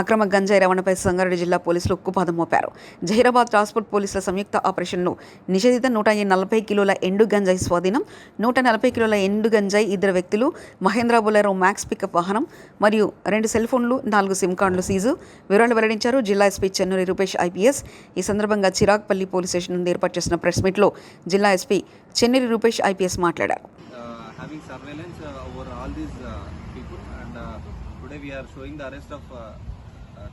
అక్రమ గంజాయి రవాణాపై సంగారెడ్డి జిల్లా పోలీసులు ఉక్కుపాదం మోపారు. జహీరాబాద్ ట్రాన్స్పోర్ట్ పోలీసుల సంయుక్త ఆపరేషన్లో నిషేధిత నూట నలభై కిలోల ఎండు గంజాయి స్వాధీనం నూట నలభై కిలోల ఎండు గంజాయి ఇద్దరు వ్యక్తులు మహేంద్ర బొలెరో మ్యాక్స్ పికప్ వాహనం మరియు రెండు సెల్ ఫోన్లు నాలుగు సిమ్ కార్డులు సీజు. వివరాలు వెల్లడించారు జిల్లా ఎస్పీ చెన్నూరి రూపేష్ ఐపీఎస్. ఈ సందర్భంగా చిరాగ్పల్లి పోలీస్ స్టేషన్ నుండి ఏర్పాటు చేసిన ప్రెస్ మీట్లో జిల్లా ఎస్పీ చెన్నూరి రూపేష్ ఐపీఎస్ మాట్లాడారు. Uh, having surveillance uh, over all these uh, people and uh, today we are showing the arrest of uh,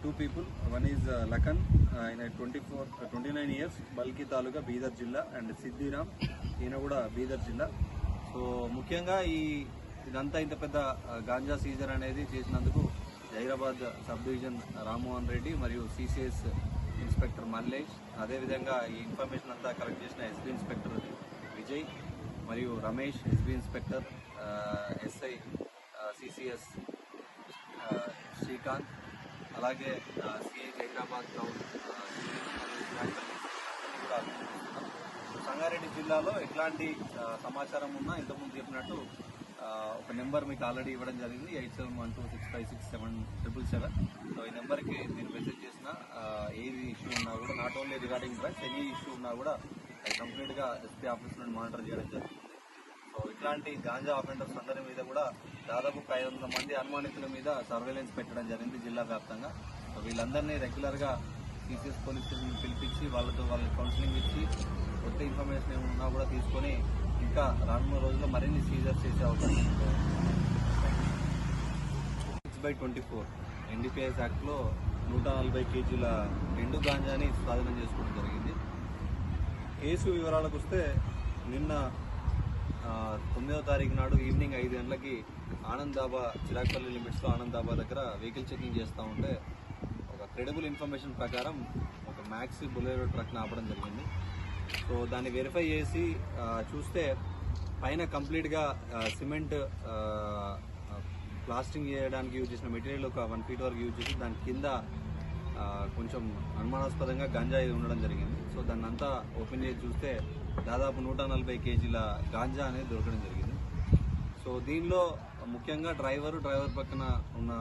two people one is Lakhan ఆయన twenty four twenty nine years Balki తాలూకా బీదర్ జిల్లా and Siddiram ఈయన కూడా బీదర్ జిల్లా so ముఖ్యంగా ఈ ఇదంతా ఇంత పెద్ద uh, గాంజా సీజర్ అనేది చేసినందుకు హైదరాబాద్ సబ్ డివిజన్ రామ్మోహన్ రెడ్డి మరియు సిసిఎస్ ఇన్స్పెక్టర్ మల్లేష్ అదేవిధంగా ఈ ఇన్ఫర్మేషన్ అంతా కలెక్ట్ చేసిన ఎస్పీ ఇన్స్పెక్టర్ విజయ్ మరియు Ramesh SB inspector uh, SI CCS uh, Srikanth. అలాగే సిఐ హైదరాబాద్ టౌన్ కూడా సంగారెడ్డి జిల్లాలో ఎట్లాంటి సమాచారం ఉన్నా ఇంతకుముందు చెప్పినట్టు ఒక నెంబర్ మీకు ఆల్రెడీ ఇవ్వడం జరిగింది eight seven one two six five six seven triple seven. So ఈ నెంబర్కి మీరు మెసేజ్ చేసిన ఏది ఇష్యూ ఉన్నా కూడా not only regarding drugs any issue ఉన్నా కూడా అది కంప్లీట్గా ఎస్పీ ఆఫీస్ నుండి మానిటర్ చేయడం జరుగుతుంది. సో ఇట్లాంటి గాంజా ఆఫెండర్స్ అందరి మీద కూడా దాదాపు ఒక ఐదు వందల మంది అనుమానితుల మీద సర్వేలెన్స్ పెట్టడం జరిగింది జిల్లా వ్యాప్తంగా. వీళ్ళందరినీ రెగ్యులర్గా సిసిఎస్ పోలీస్ స్టేషన్ పిలిపించి వాళ్ళతో వాళ్ళకి కౌన్సిలింగ్ ఇచ్చి కొత్త ఇన్ఫర్మేషన్ ఏమన్నా కూడా తీసుకొని ఇంకా రానున్న రోజుల్లో మరిన్ని సీజర్స్ చేసే అవకాశం six by twenty four NDPS యాక్ట్లో నూట నలభై కేజీల రెండు గాంజాని స్వాధీనం చేసుకోవడం జరిగింది. కేసు వివరాలకు వస్తే నిన్న తొమ్మిదో తొమ్మిదవ తారీఖు నాడు ఈవినింగ్ ఐదు గంటలకి ఆనంద్ దాబా చిరాక్పల్లి లిమిట్స్లో ఆనంద్ దాబా దగ్గర వెహికల్ చెకింగ్ చేస్తూ ఉంటే ఒక క్రెడిబుల్ ఇన్ఫర్మేషన్ ప్రకారం ఒక మ్యాక్స్ బులెరో ట్రక్ని ఆపడం జరిగింది. సో దాన్ని వెరిఫై చేసి చూస్తే పైన కంప్లీట్గా సిమెంట్ ప్లాస్టింగ్ చేయడానికి యూజ్ చేసిన మెటీరియల్ ఒక వన్ ఫీట్ వరకు యూజ్ చేసి దాని కింద కొంచెం అనుమానాస్పదంగా గంజాయి ఉండడం జరిగింది. సో దాన్ని అంతా ఓపెన్ చేసి చూస్తే దాదాపు నూట నలభై కేజీల గాంజా అనేది దొరకడం జరిగింది. సో దీనిలో ముఖ్యంగా డ్రైవరు డ్రైవర్ పక్కన ఉన్న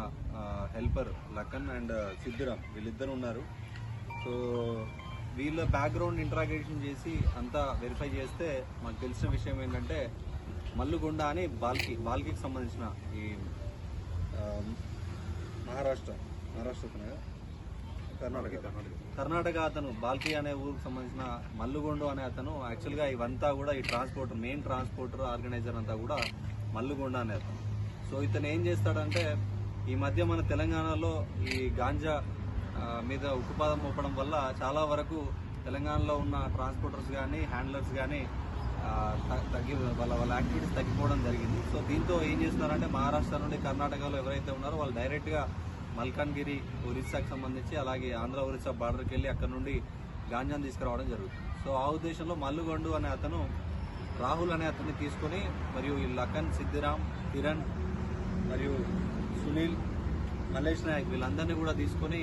హెల్పర్ లక్కన్ అండ్ సిద్ధురామ్ వీళ్ళిద్దరు ఉన్నారు. సో వీళ్ళ బ్యాక్గ్రౌండ్ ఇంట్రాగేషన్ చేసి అంతా వెరిఫై చేస్తే మాకు తెలిసిన విషయం ఏంటంటే మల్లుగొండ అని బాల్కి బాల్కి సంబంధించిన ఈ మహారాష్ట్ర మహారాష్ట్ర కర్ణాటక. కర్ణాటక అతను బాల్కి అనే ఊరికి సంబంధించిన మల్లుగొండు అనే అతను యాక్చువల్గా ఇవంతా కూడా ఈ ట్రాన్స్పోర్ట్ మెయిన్ ట్రాన్స్పోర్టర్ ఆర్గనైజర్ అంతా కూడా మల్లుగొండ అనే అతను. సో ఇతను ఏం చేస్తాడంటే ఈ మధ్య మన తెలంగాణలో ఈ గాంజా మీద ఉక్కుపాదం మోపడం వల్ల చాలా వరకు తెలంగాణలో ఉన్న ట్రాన్స్పోర్టర్స్ కానీ హ్యాండ్లర్స్ కానీ తగ్గి వాళ్ళ వాళ్ళ యాక్టివిటీస్ తగ్గిపోవడం జరిగింది. సో దీంతో ఏం చేస్తున్నారంటే మహారాష్ట్ర నుండి కర్ణాటకలో ఎవరైతే ఉన్నారో వాళ్ళు డైరెక్ట్గా మల్కాన్గిరి ఒరిస్సాకి సంబంధించి అలాగే ఆంధ్ర ఒరిస్సా బార్డర్కి వెళ్ళి అక్కడ నుండి గాంజాను తీసుకురావడం జరుగుతుంది. సో ఆ ఉద్దేశంలో మల్లుగొండు అనే అతను రాహుల్ అనే అతన్ని తీసుకొని మరియు ఈ లఖన్ సిద్ధిరామ్ కిరణ్ మరియు సునీల్ మల్లేష్ నాయక్ వీళ్ళందరినీ కూడా తీసుకొని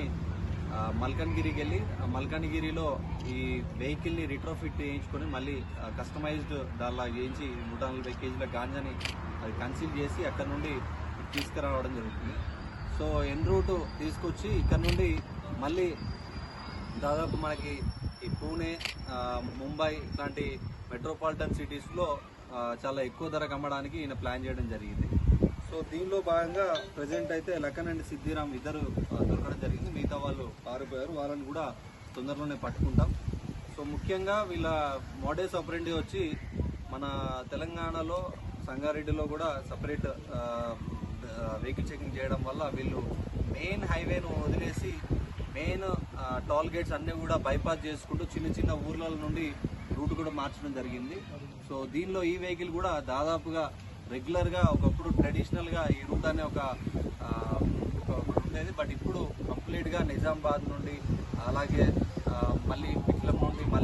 ఆ, మల్కన్గిరికి వెళ్ళి ఆ మల్కన్గిరిలో ఈ వెహికల్ని రిట్రోఫిట్ చేయించుకొని మళ్ళీ కస్టమైజ్డ్ దానిలా చేయించి నూట నలభై కేజీల గాంజాని అది కన్సీల్ చేసి అక్కడ నుండి తీసుకురావడం జరుగుతుంది. సో ఎన్ రూట్ తీసుకొచ్చి ఇక్కడ నుండి మళ్ళీ దాదాపు మనకి ఈ పూణే ముంబై ఇట్లాంటి మెట్రోపాలిటన్ సిటీస్లో చాలా ఎక్కువ ధరకు అమ్మడానికి ఈయన ప్లాన్ చేయడం జరిగింది. సో దీనిలో భాగంగా ప్రజెంట్ అయితే లఖన్ అండ్ సిద్ధిరామ్ ఇద్దరు దొరకడం జరిగింది. మిగతా వాళ్ళు పారిపోయారు. వాళ్ళని కూడా తొందరలోనే పట్టుకుంటాం. సో ముఖ్యంగా వీళ్ళ మోడేస్ ఆపరేంటి వచ్చి మన తెలంగాణలో సంగారెడ్డిలో కూడా సపరేట్ వెహికల్ చెకింగ్ చేయడం వల్ల వీళ్ళు మెయిన్ హైవేను వదిలేసి మెయిన్ టోల్ గేట్స్ అన్నీ కూడా బైపాస్ చేసుకుంటూ చిన్న చిన్న ఊర్ల నుండి రూట్ కూడా మార్చడం జరిగింది. సో దీనిలో ఈ వెహికల్ కూడా దాదాపుగా రెగ్యులర్గా ఒకప్పుడు ట్రెడిషనల్గా ఈ రూట్ అనే ఒక ఉండేది. బట్ ఇప్పుడు కంప్లీట్గా నిజామాబాద్ నుండి అలాగే మళ్ళీ పిట్లం నుండి